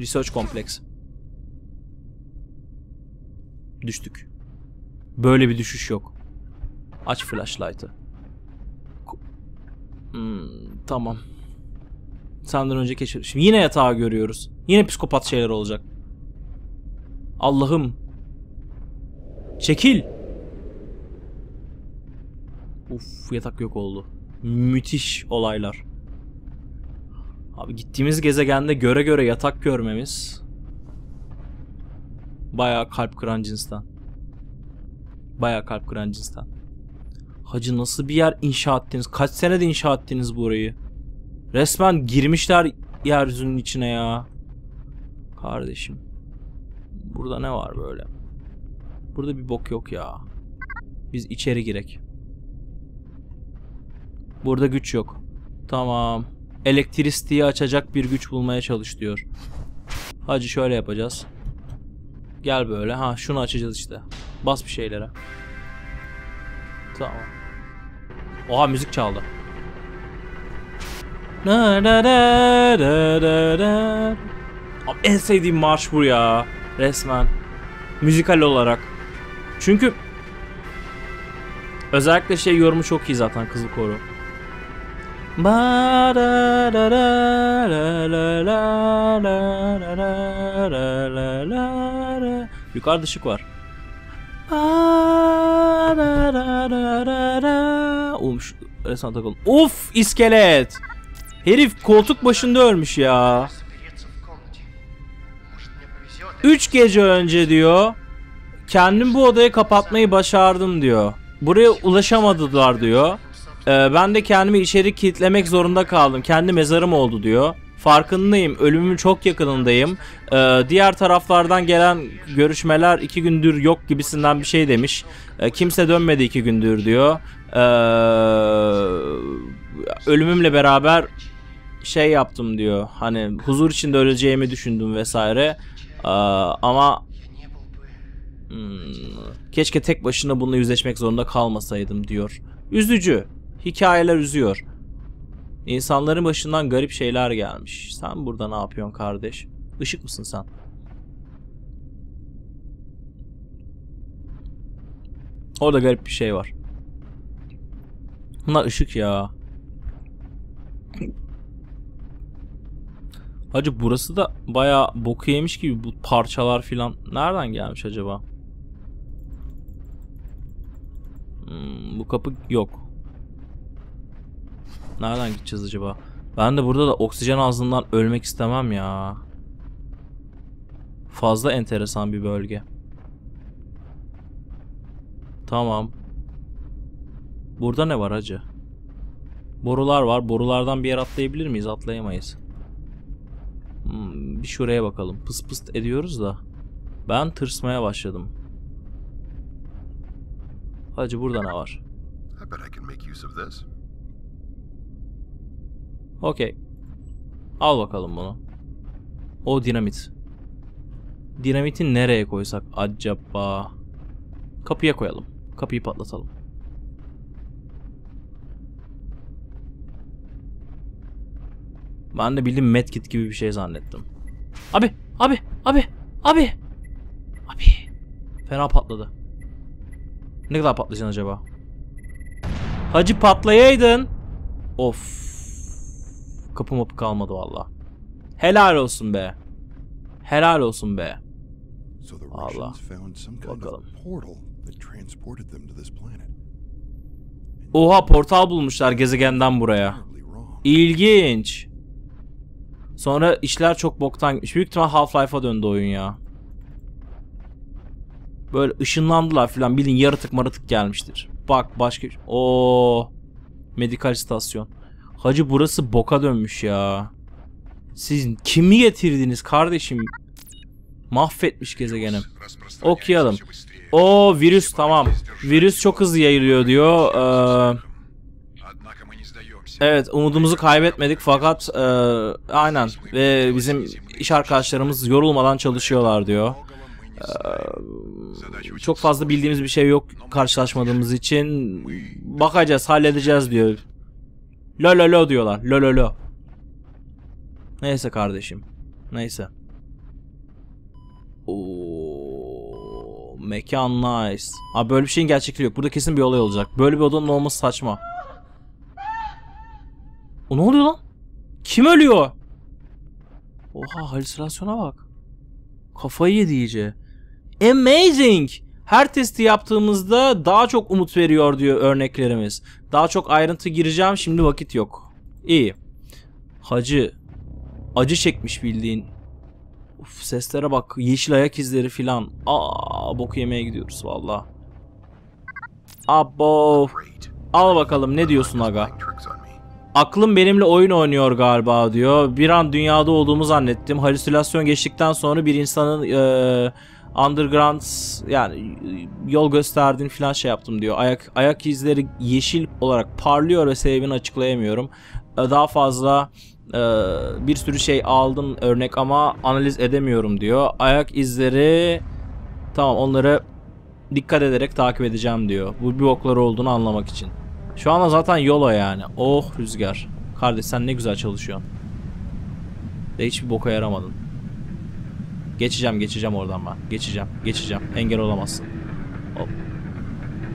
Research Complex. Düştük. Böyle bir düşüş yok. Aç flashlight'ı. Hmm, tamam. Senden önce keşfet. Şimdi yine yatağı görüyoruz. Yine psikopat şeyler olacak. Allah'ım. Çekil. Uf yatak yok oldu. Müthiş olaylar. Abi gittiğimiz gezegende göre göre yatak görmemiz bayağı kalp kıran cinsten. Bayağı kalp kıran cinsten. Hacı nasıl bir yer inşa ettiniz? Kaç senede inşa ettiniz burayı? Resmen girmişler yeryüzünün içine ya. Kardeşim. Burada ne var böyle? Burada bir bok yok ya. Biz içeri girek. Burada güç yok. Tamam. Elektristiği açacak bir güç bulmaya çalış diyor. Hacı şöyle yapacağız. Gel böyle. Ha şunu açacağız işte. Bas bir şeylere. Tamam. Oha müzik çaldı. Na na na na na na. Abi en sevdiğim marş bu ya. Resmen. Müzikal olarak. Çünkü özellikle şey yorumu çok iyi zaten Kızıl Koru. Ba da var. Ba da da da. Ee, Uf iskelet. Herif koltuk başında ölmüş ya. Üç gece önce diyor. Kendim bu odayı kapatmayı başardım diyor. Buraya ulaşamadılar diyor. Ee, ben de kendimi içeri kilitlemek zorunda kaldım. Kendi mezarım oldu diyor. Farkındayım. Ölümümün çok yakınındayım. Ee, diğer taraflardan gelen görüşmeler iki gündür yok gibisinden bir şey demiş. Ee, kimse dönmedi iki gündür diyor. Ee, ölümümle beraber şey yaptım diyor. Hani huzur içinde öleceğimi düşündüm vesaire. Ee, ama hmm, keşke tek başına bununla yüzleşmek zorunda kalmasaydım diyor. Üzücü. Hikayeler üzüyor. İnsanların başından garip şeyler gelmiş. Sen burada ne yapıyorsun kardeş? Işık mısın sen? Orada garip bir şey var. Bunlar ışık ya. Hacı burası da bayağı boku yemiş gibi bu parçalar filan. Nereden gelmiş acaba? Hmm, bu kapı yok. Nereden gideceğiz acaba? Ben de burada da oksijen azlığından ölmek istemem ya. Fazla enteresan bir bölge. Tamam. Burada ne var hacı? Borular var. Borulardan bir yer atlayabilir miyiz? Atlayamayız. Hmm, bir şuraya bakalım. Pıs pıs ediyoruz da. Ben tırsmaya başladım. Hacı burada ne var? I bet I can make use of this. Okey. Al bakalım bunu. O dinamit. Dinamiti nereye koysak acaba? Kapıya koyalım. Kapıyı patlatalım. Ben de bildiğim medkit gibi bir şey zannettim. Abi, abi, abi, abi. Abi. Fena patladı. Ne kadar patlayacaksın acaba? Hacı patlayaydın. Of. Kapı mapı kalmadı valla. Helal olsun be. Helal olsun be. Allah. Bakalım. Oha portal bulmuşlar gezegenden buraya. İlginç. Sonra işler çok boktan gitmiş. Büyük ihtimal Half-Life'a döndü oyun ya. Böyle ışınlandılar filan. Bilin yaratık maratık gelmiştir. Bak başka... o Medikal istasyon. Hacı burası boka dönmüş ya. Siz kimi getirdiniz kardeşim? Mahvetmiş gezegenim. Okuyalım. O virüs tamam. Virüs çok hızlı yayılıyor diyor. Ee, Evet umudumuzu kaybetmedik fakat e, aynen ve bizim iş arkadaşlarımız yorulmadan çalışıyorlar diyor. Ee, çok fazla bildiğimiz bir şey yok karşılaşmadığımız için bakacağız halledeceğiz diyor. Lo lo lo diyorlar lo lo lo. Neyse kardeşim neyse. Oo, mekan nice. Abi böyle bir şeyin gerçekliği yok. Burada kesin bir olay olacak. Böyle bir odanın olması saçma. O ne oluyor lan? Kim ölüyor? Oha halüsinasyona bak. Kafayı yedi iyice. Amazing. Her testi yaptığımızda daha çok umut veriyor diyor örneklerimiz. Daha çok ayrıntı gireceğim şimdi vakit yok. İyi. Hacı. Acı çekmiş bildiğin. Uf, seslere bak. Yeşil ayak izleri filan. Aa boku yemeye gidiyoruz valla. Abo. Al bakalım ne diyorsun aga? Aklım benimle oyun oynuyor galiba diyor. Bir an dünyada olduğumu zannettim. Halüsinasyon geçtikten sonra bir insanın eee, underground yani yol gösterdiğini falan şey yaptım diyor. Ayak ayak izleri yeşil olarak parlıyor ve sebebini açıklayamıyorum. Eee, Daha fazla eee, bir sürü şey aldım örnek ama analiz edemiyorum diyor. Ayak izleri tamam onları dikkat ederek takip edeceğim diyor. Bu bir okları olduğunu anlamak için. Şu anda zaten yola yani. Oh rüzgar. Kardeş sen ne güzel çalışıyorsun. Ve hiçbir boka yaramadın. Geçeceğim geçeceğim oradan ben. Geçeceğim geçeceğim. Engel olamazsın. Hop.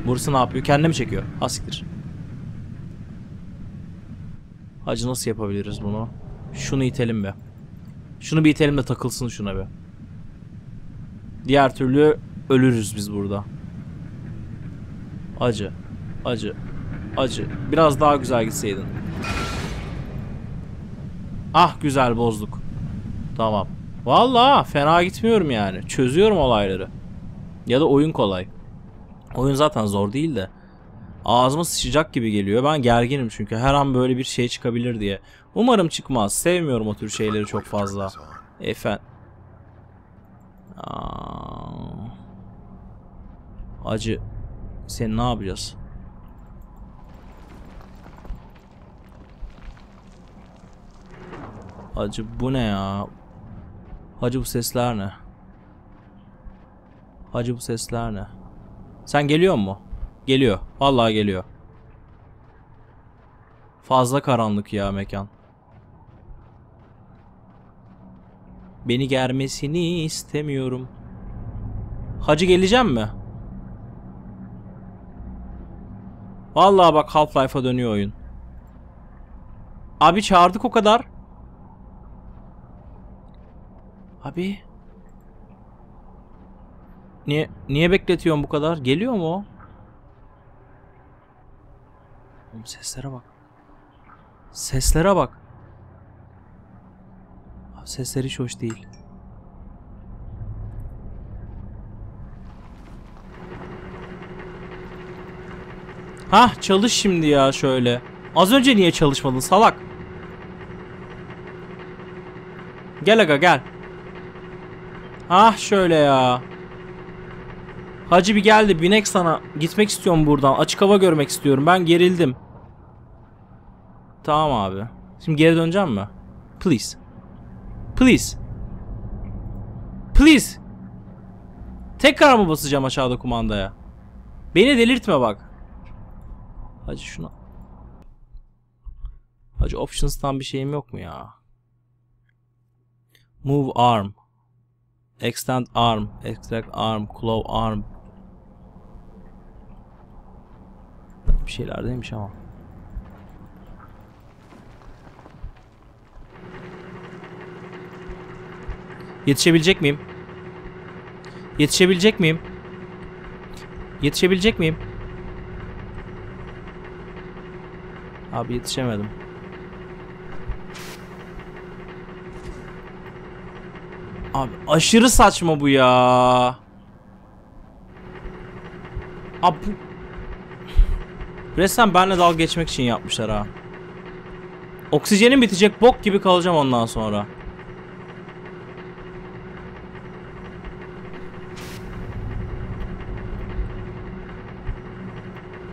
Burası ne yapıyor? Kendini mi çekiyor? Asiktir. Hacı nasıl yapabiliriz bunu? Şunu itelim be. Şunu bir itelim de takılsın şuna be. Diğer türlü ölürüz biz burada. Acı. Acı. Acı. Biraz daha güzel gitseydin. Ah güzel bozduk. Tamam. Vallahi fena gitmiyorum yani. Çözüyorum olayları. Ya da oyun kolay. Oyun zaten zor değil de. Ağzıma sıçacak gibi geliyor. Ben gerginim çünkü her an böyle bir şey çıkabilir diye. Umarım çıkmaz. Sevmiyorum o tür şeyleri çok fazla. Efendim. Acı. Sen ne yapacağız? Hacı bu ne ya? Hacı bu sesler ne? Hacı bu sesler ne? Sen geliyor mu? Geliyor. Vallahi geliyor. Fazla karanlık ya mekan. Beni germesini istemiyorum. Hacı geleceğim mi? Vallahi bak Half-Life'a dönüyor oyun. Abi çağırdık o kadar. Abi. Niye niye bekletiyorsun bu kadar? Geliyor mu? Oğlum seslere bak. Seslere bak. Abi sesler hiç hoş değil. Hah çalış şimdi ya şöyle. Az önce niye çalışmadın salak? Gel aga gel. Ah şöyle ya. Hacı bir geldi binek sana. Gitmek istiyorum buradan. Açık hava görmek istiyorum. Ben gerildim. Tamam abi. Şimdi geri döneceğim mi? Please. Please. Please. Tekrar mı basacağım aşağıda kumandaya? Beni delirtme bak. Hacı şuna. Hacı options'tan bir şeyim yok mu ya? Move arm. Extend arm. Extract arm. Claw arm. Bir şeyler demiş ama. Yetişebilecek miyim? Yetişebilecek miyim? Yetişebilecek miyim? Abi yetişemedim. Abi aşırı saçma bu ya. Abi bu... Resmen benle dalga geçmek için yapmışlar ha. Oksijenim bitecek bok gibi kalacağım ondan sonra.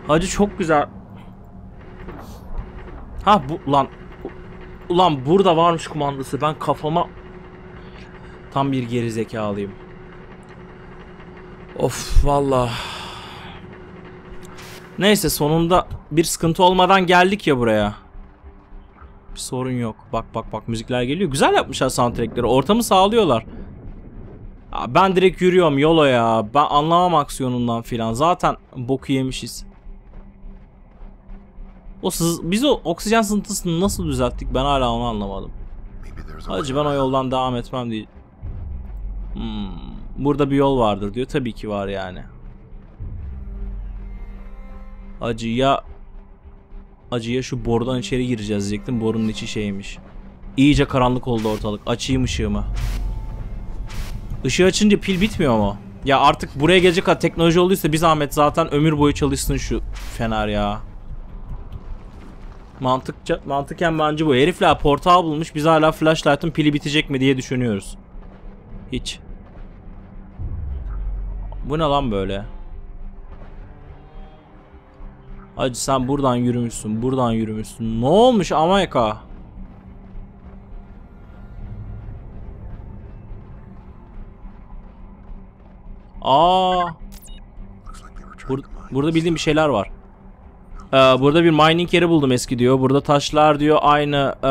Hacı çok güzel. Ha bu lan. Ulan burada varmış kumandası. Ben kafama tam bir geri zekalıyım. Of valla. Neyse sonunda bir sıkıntı olmadan geldik ya buraya. Bir sorun yok. Bak bak bak müzikler geliyor. Güzel yapmışlar soundtrackleri. Ortamı sağlıyorlar. Ben direkt yürüyorum yolo ya. Ben anlamam aksiyonundan filan. Zaten boku yemişiz. O sız, biz o oksijen sızıntısını nasıl düzelttik ben hala onu anlamadım. Maybe there's a Hacı way ben o yoldan devam etmem değil. Hmm, burada bir yol vardır diyor. Tabii ki var yani. Hacı ya Hacı ya şu borudan içeri gireceğiz diyecektim. Borunun içi şeymiş. İyice karanlık oldu ortalık. Açayım ışığımı. Işığı açınca pil bitmiyor mu? Ya artık buraya gelecek kadar teknoloji olduysa bir zahmet zaten ömür boyu çalışsın şu fener ya. Mantıkça, mantıken bence bu. Herifler portal bulmuş. Biz hala flashlight'ın pili bitecek mi diye düşünüyoruz. Hiç. Bu ne lan böyle? Hacı sen buradan yürümüşsün. Buradan yürümüşsün. Ne olmuş Amerika? Aa, bur- burada bildiğim bir şeyler var. Ee, burada bir mining yeri buldum eski diyor. Burada taşlar diyor aynı e,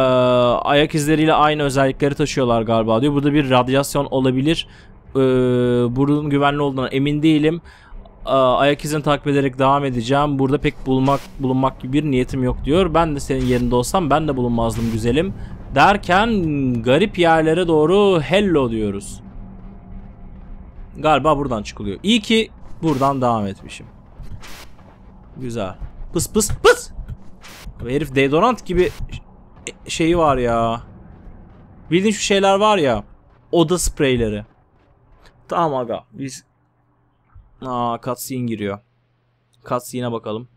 ayak izleriyle aynı özellikleri taşıyorlar galiba diyor. Burada bir radyasyon olabilir. Ee, buranın güvenli olduğuna emin değilim. Ee, ayak izini takip ederek devam edeceğim. Burada pek bulmak bulunmak gibi bir niyetim yok diyor. Ben de senin yerinde olsam ben de bulunmazdım güzelim. Derken garip yerlere doğru hello diyoruz. Galiba buradan çıkılıyor. İyi ki buradan devam etmişim. Güzel. Pıs pıs pıs. Herif deodorant gibi şeyi var ya. Bildiğin şu şeyler var ya. Oda spreyleri. Tamam aga. Biz Aa cutscene giriyor. Cutscene'e bakalım.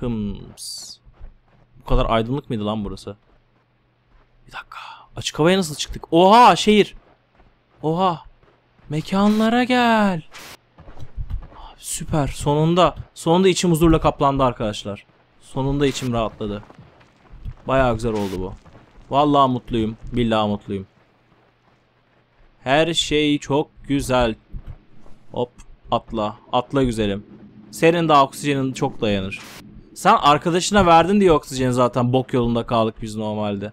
Hıms. Bu kadar aydınlık mıydı lan burası? Bir dakika. Açık havaya nasıl çıktık? Oha şehir. Oha. Mekanlara gel. Süper. Sonunda. Sonunda içim huzurla kaplandı arkadaşlar. Sonunda içim rahatladı. Bayağı güzel oldu bu. Vallahi mutluyum. Billahi mutluyum. Her şey çok güzel. Hop atla. Atla güzelim. Senin de oksijenin çok dayanır. Sen arkadaşına verdin diye oksijeni zaten bok yolunda kaldık biz normalde.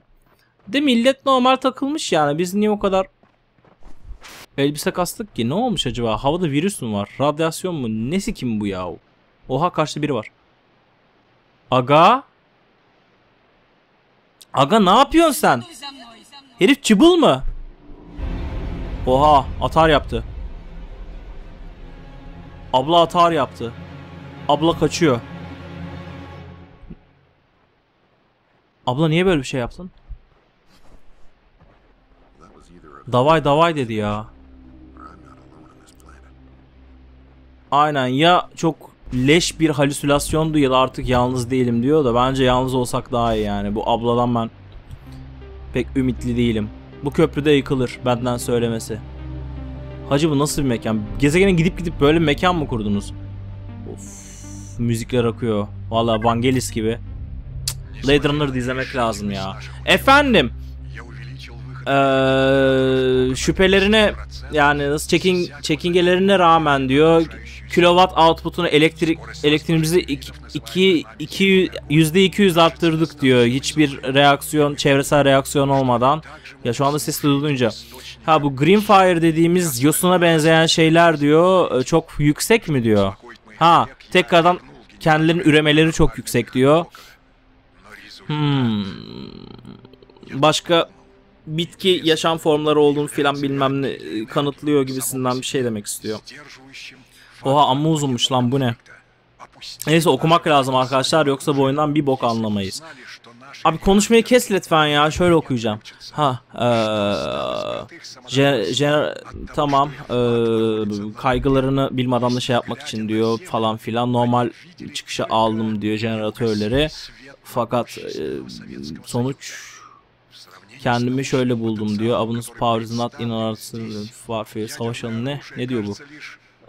De millet normal takılmış yani. Biz niye o kadar elbise kastık ki? Ne olmuş acaba? Havada virüs mü var? Radyasyon mu? Nesi kim bu ya? Oha karşıda biri var. Aga? Aga ne yapıyorsun sen? Herif çıbıl mı? Oha atar yaptı. Abla atar yaptı. Abla kaçıyor. Abla niye böyle bir şey yaptın? Davay davay dedi ya. Aynen ya çok leş bir halüsinasyondu ya da artık yalnız değilim diyor da bence yalnız olsak daha iyi yani. Bu abladan ben pek ümitli değilim. Bu köprüde yıkılır benden söylemesi. Hacı bu nasıl bir mekan? Gezegene gidip gidip böyle bir mekan mı kurdunuz? Of, müzikler akıyor. Valla Vangelis gibi. Cık, Blade Runner'da izlemek lazım ya. Efendim. Ee, şüphelerine yani nasıl çekin çekingelerine rağmen diyor kilowatt output'unu elektrik elektriğimizi 2 2 yüzde 200 arttırdık diyor. Hiçbir reaksiyon, çevresel reaksiyon olmadan. Ya şu anda ses duyulunca. Ha bu green fire dediğimiz yosuna benzeyen şeyler diyor e, çok yüksek mi diyor. Ha tekrardan kendilerinin üremeleri çok yüksek diyor. Hmm. Başka bitki yaşam formları olduğunu filan bilmem ne e, kanıtlıyor gibisinden bir şey demek istiyor. Oha amma uzunmuş lan bu ne? Neyse okumak lazım arkadaşlar yoksa bu oyundan bir bok anlamayız. Abi konuşmayı kes lütfen ya şöyle okuyacağım. Ha eee je- tamam eee, kaygılarını bilim adamla şey yapmak için diyor falan filan normal çıkışa aldım diyor jeneratörleri. Fakat eee, sonuç kendimi şöyle buldum diyor. Abunuz power is not in our savaş alanı ne? Ne diyor bu?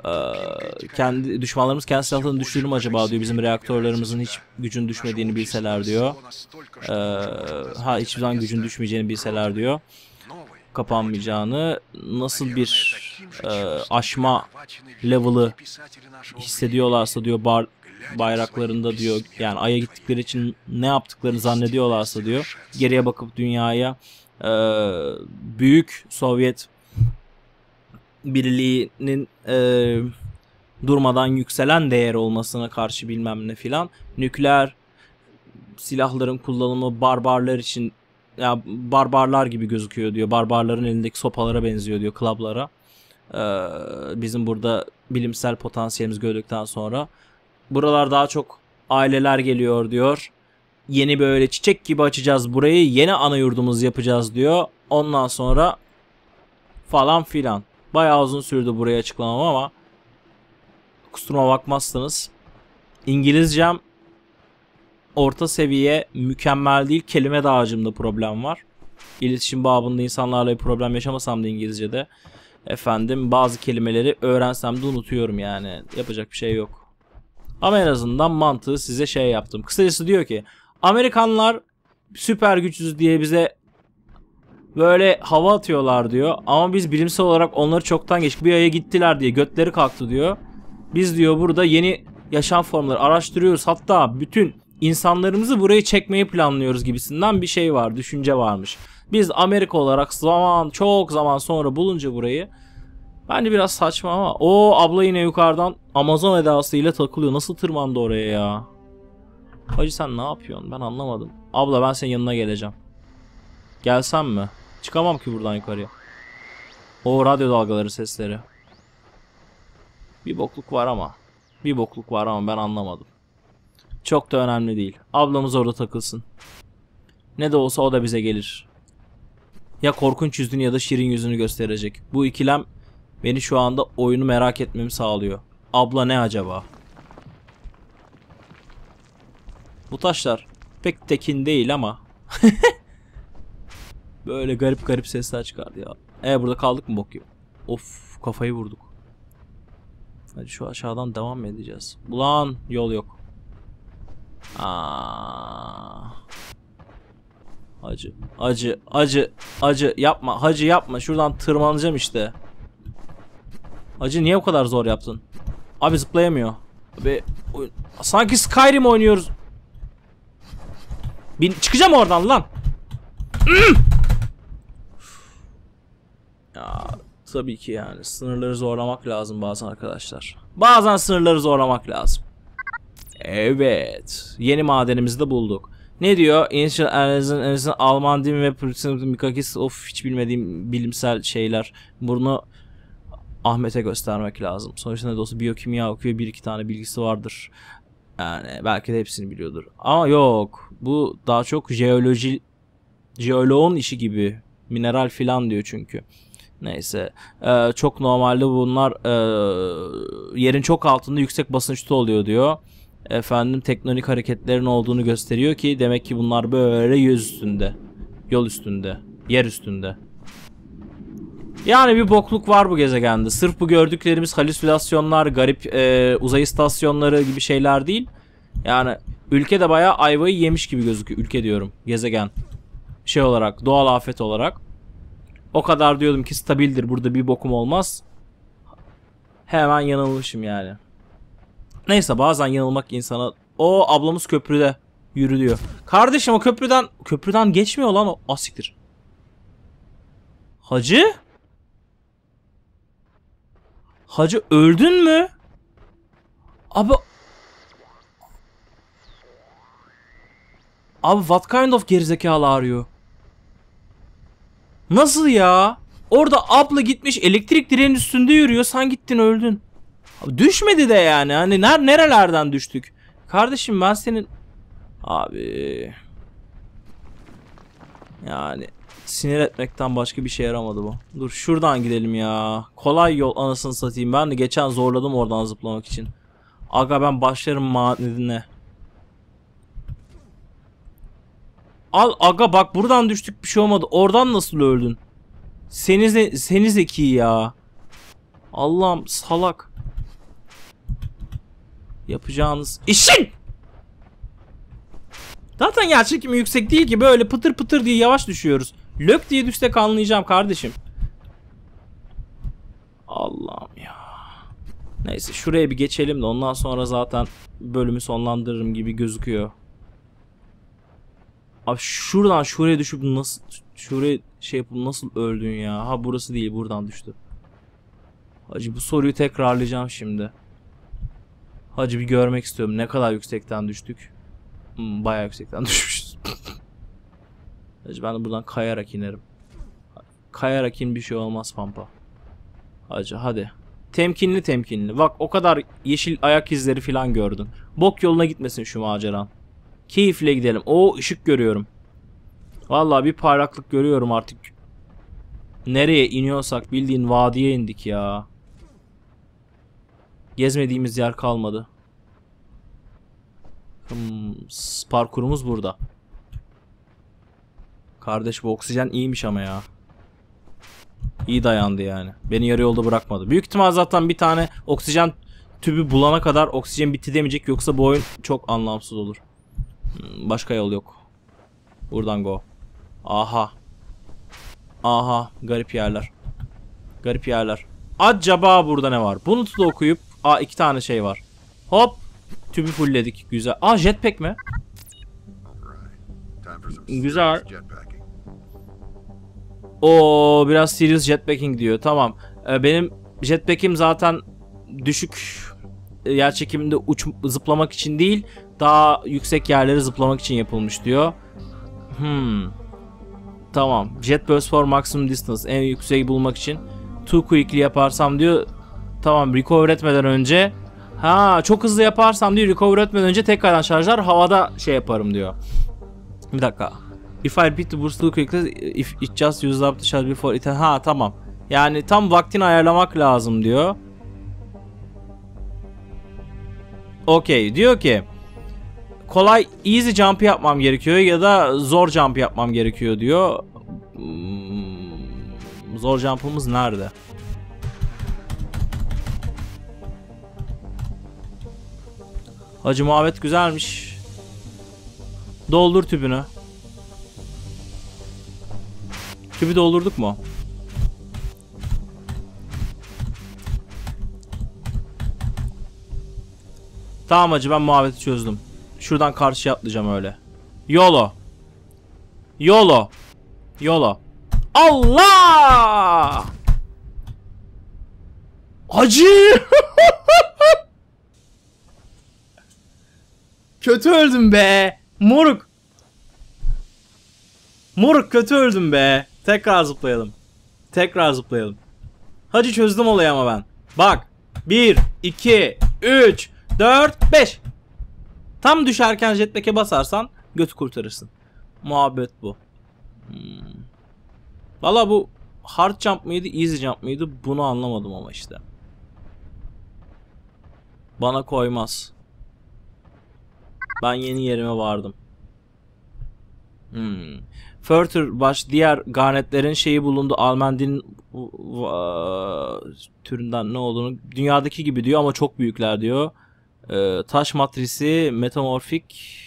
Ee, kendi düşmanlarımız kendi silahlarını düşürür mü acaba diyor. Bizim reaktörlerimizin hiç gücün düşmediğini bilseler diyor. Ee, ha hiçbir zaman gücün düşmeyeceğini bilseler diyor. Kapanmayacağını nasıl bir e, aşma level'ı hissediyorlarsa diyor bar bayraklarında diyor yani aya gittikleri için ne yaptıklarını zannediyorlarsa diyor geriye bakıp dünyaya e, büyük Sovyet birliğinin e, durmadan yükselen değer olmasına karşı bilmem ne filan nükleer silahların kullanımı barbarlar için ya barbarlar gibi gözüküyor diyor. Barbarların elindeki sopalara benziyor diyor klablara. Ee, bizim burada bilimsel potansiyelimiz gördükten sonra buralar daha çok aileler geliyor diyor. Yeni böyle çiçek gibi açacağız burayı. Yeni ana yurdumuz yapacağız diyor. Ondan sonra falan filan. Bayağı uzun sürdü buraya açıklamam ama kusuruma bakmazsınız. İngilizcem orta seviye mükemmel değil. Kelime dağarcığımda problem var. İletişim babında insanlarla bir problem yaşamasam da İngilizce'de efendim bazı kelimeleri öğrensem de unutuyorum yani. Yapacak bir şey yok. Ama en azından mantığı size şey yaptım. Kısacası diyor ki Amerikanlar süper güçsüz diye bize böyle hava atıyorlar diyor. Ama biz bilimsel olarak onları çoktan geçtik. Bir aya gittiler diye götleri kalktı diyor. Biz diyor burada yeni yaşam formları araştırıyoruz. Hatta bütün insanlarımızı buraya çekmeyi planlıyoruz gibisinden bir şey var, düşünce varmış. Biz Amerika olarak zaman çok zaman sonra bulunca burayı bence biraz saçma ama o abla yine yukarıdan Amazon edasıyla takılıyor. Nasıl tırmandı oraya ya? Hacı sen ne yapıyorsun? Ben anlamadım. Abla ben senin yanına geleceğim. Gelsem mi? Çıkamam ki buradan yukarıya. O radyo dalgaları sesleri. Bir bokluk var ama. Bir bokluk var ama ben anlamadım. Çok da önemli değil. Ablamız orada takılsın. Ne de olsa o da bize gelir. Ya korkunç yüzünü ya da şirin yüzünü gösterecek. Bu ikilem beni şu anda oyunu merak etmemi sağlıyor. Abla ne acaba? Bu taşlar pek tekin değil ama. Böyle garip garip sesler çıkardı ya. E burada kaldık mı bok gibi? Of kafayı vurduk. Hadi şu aşağıdan devam mı edeceğiz? Ulan yol yok. Aa. Acı, acı, acı, acı yapma, hacı yapma. Şuradan tırmanacağım işte. Hacı niye bu kadar zor yaptın? Abi zıplayamıyor. Abi sanki Skyrim oynuyoruz. Bin çıkacağım oradan lan. Ya tabii ki yani sınırları zorlamak lazım bazen arkadaşlar. Bazen sınırları zorlamak lazım. Evet. Yeni madenimizi de bulduk. Ne diyor? Initial Analyz'ın Analyz'ın Alman Dim ve Princeton Mikakis of hiç bilmediğim bilimsel şeyler. Bunu Ahmet'e göstermek lazım. Sonuçta ne de biyokimya okuyor. Bir iki tane bilgisi vardır. Yani belki de hepsini biliyordur. Ama yok. Bu daha çok jeoloji jeoloğun işi gibi. Mineral filan diyor çünkü. Neyse. Ee, çok normalde bunlar e, yerin çok altında yüksek basınçta oluyor diyor. Efendim teknonik hareketlerin olduğunu gösteriyor ki demek ki bunlar böyle yüz üstünde. Yol üstünde. Yer üstünde. Yani bir bokluk var bu gezegende. Sırf bu gördüklerimiz halüsinasyonlar, garip e, uzay istasyonları gibi şeyler değil. Yani ülke de bayağı ayvayı yemiş gibi gözüküyor. Ülke diyorum. Gezegen. Şey olarak, doğal afet olarak. O kadar diyordum ki stabildir. Burada bir bokum olmaz. Hemen yanılmışım yani. Neyse bazen yanılmak insana... O ablamız köprüde yürü diyor. Kardeşim o köprüden... Köprüden geçmiyor lan o. Asiktir. Hacı? Hacı öldün mü? Abi... Abi what kind of gerizekalı arıyor? Nasıl ya? Orada abla gitmiş elektrik direğinin üstünde yürüyor. Sen gittin öldün. Abi düşmedi de yani. Hani ner nerelerden düştük? Kardeşim ben senin... Abi... Yani sinir etmekten başka bir şey yaramadı bu. Dur şuradan gidelim ya. Kolay yol anasını satayım. Ben de geçen zorladım oradan zıplamak için. Aga ben başlarım madene. Al aga bak buradan düştük bir şey olmadı. Oradan nasıl öldün? Seni, ze seni zeki ya. Allah'ım salak. Yapacağınız işin. Zaten yer çekimi yüksek değil ki böyle pıtır pıtır diye yavaş düşüyoruz. Lök diye düşsek anlayacağım kardeşim. Allah'ım ya. Neyse şuraya bir geçelim de ondan sonra zaten bölümü sonlandırırım gibi gözüküyor. Abi şuradan şuraya düşüp nasıl Şuraya şey yapıp nasıl öldün ya? Ha burası değil buradan düştü. Hacı bu soruyu tekrarlayacağım şimdi. Hacı bir görmek istiyorum. Ne kadar yüksekten düştük? Hmm, bayağı yüksekten düşmüşüz. Hacı ben de buradan kayarak inerim. Kayarak in bir şey olmaz pampa. Hacı hadi. Temkinli temkinli. Bak o kadar yeşil ayak izleri falan gördün. Bok yoluna gitmesin şu maceran. Keyifle gidelim. O ışık görüyorum. Vallahi bir parlaklık görüyorum artık. Nereye iniyorsak bildiğin vadiye indik ya. Gezmediğimiz yer kalmadı. Hmm, parkurumuz burada. Kardeş bu oksijen iyiymiş ama ya. İyi dayandı yani. Beni yarı yolda bırakmadı. Büyük ihtimal zaten bir tane oksijen tübü bulana kadar oksijen bitti demeyecek. Yoksa bu oyun çok anlamsız olur. Başka yol yok. Buradan go. Aha. Aha. Garip yerler. Garip yerler. Acaba burada ne var? Bunu da okuyup. Aa iki tane şey var. Hop. Tübü fullledik. Güzel. Aa jetpack mi? Güzel. O biraz serious jetpacking diyor. Tamam. Ee, benim jetpack'im zaten düşük yer çekiminde uç zıplamak için değil, daha yüksek yerleri zıplamak için yapılmış diyor. Hmm. Tamam. Jet burst for maximum distance. En yükseği bulmak için too quickly yaparsam diyor. Tamam, recover etmeden önce Ha, çok hızlı yaparsam diyor recover etmeden önce tekrardan şarjlar havada şey yaparım diyor. Bir dakika. If I repeat the burst too quickly, if it just uses up the charge before it... Ha tamam. Yani tam vaktini ayarlamak lazım diyor. Okey. Diyor ki kolay easy jump yapmam gerekiyor ya da zor jump yapmam gerekiyor diyor. Hmm, Zor jump'ımız nerede? Hacı muhabbet güzelmiş. Doldur tüpünü. Tüpü doldurduk mu? Tamam hacı ben muhabbeti çözdüm. Şuradan karşıya atlayacağım öyle. Yolo. Yolo. Yolo. Allah! Hacı! Kötü öldüm be. Moruk. Moruk kötü öldüm be. Tekrar zıplayalım. Tekrar zıplayalım. Hadi çözdüm olayı ama ben. Bak. 1, 2, 3, 4, 5. Tam düşerken jetpack'e basarsan götü kurtarırsın. Muhabbet bu. Hmm. Valla bu hard jump mıydı, easy jump mıydı bunu anlamadım ama işte. Bana koymaz. Ben yeni yerime vardım. Hmm. Further baş diğer garnetlerin şeyi bulundu. Almendin türünden ne olduğunu dünyadaki gibi diyor ama çok büyükler diyor. Ee, taş matrisi, metamorfik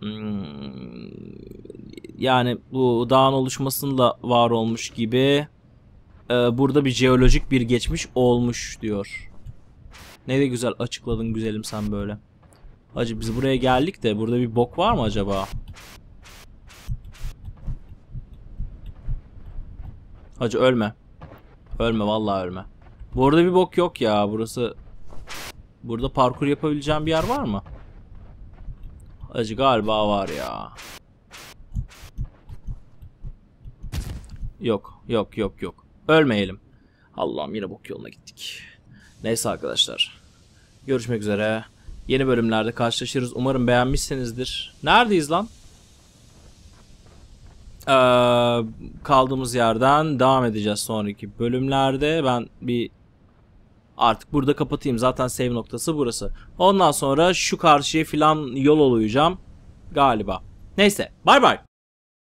hmm, yani bu dağın oluşmasında var olmuş gibi Ee, burada bir jeolojik bir geçmiş olmuş diyor. Ne de güzel açıkladın güzelim sen böyle. Hacı biz buraya geldik de burada bir bok var mı acaba? Hacı ölme. Ölme vallahi ölme. Bu arada bir bok yok ya. Burası Burada parkur yapabileceğim bir yer var mı? Hacı galiba var ya. Yok, yok, yok, yok. Ölmeyelim. Allah'ım yine bok yoluna gittik. Neyse arkadaşlar. Görüşmek üzere. Yeni bölümlerde karşılaşırız. Umarım beğenmişsinizdir. Neredeyiz lan? Ee, kaldığımız yerden devam edeceğiz sonraki bölümlerde. Ben bir artık burada kapatayım. Zaten save noktası burası. Ondan sonra şu karşıya filan yol oluyacağım. Galiba. Neyse. Bay bay.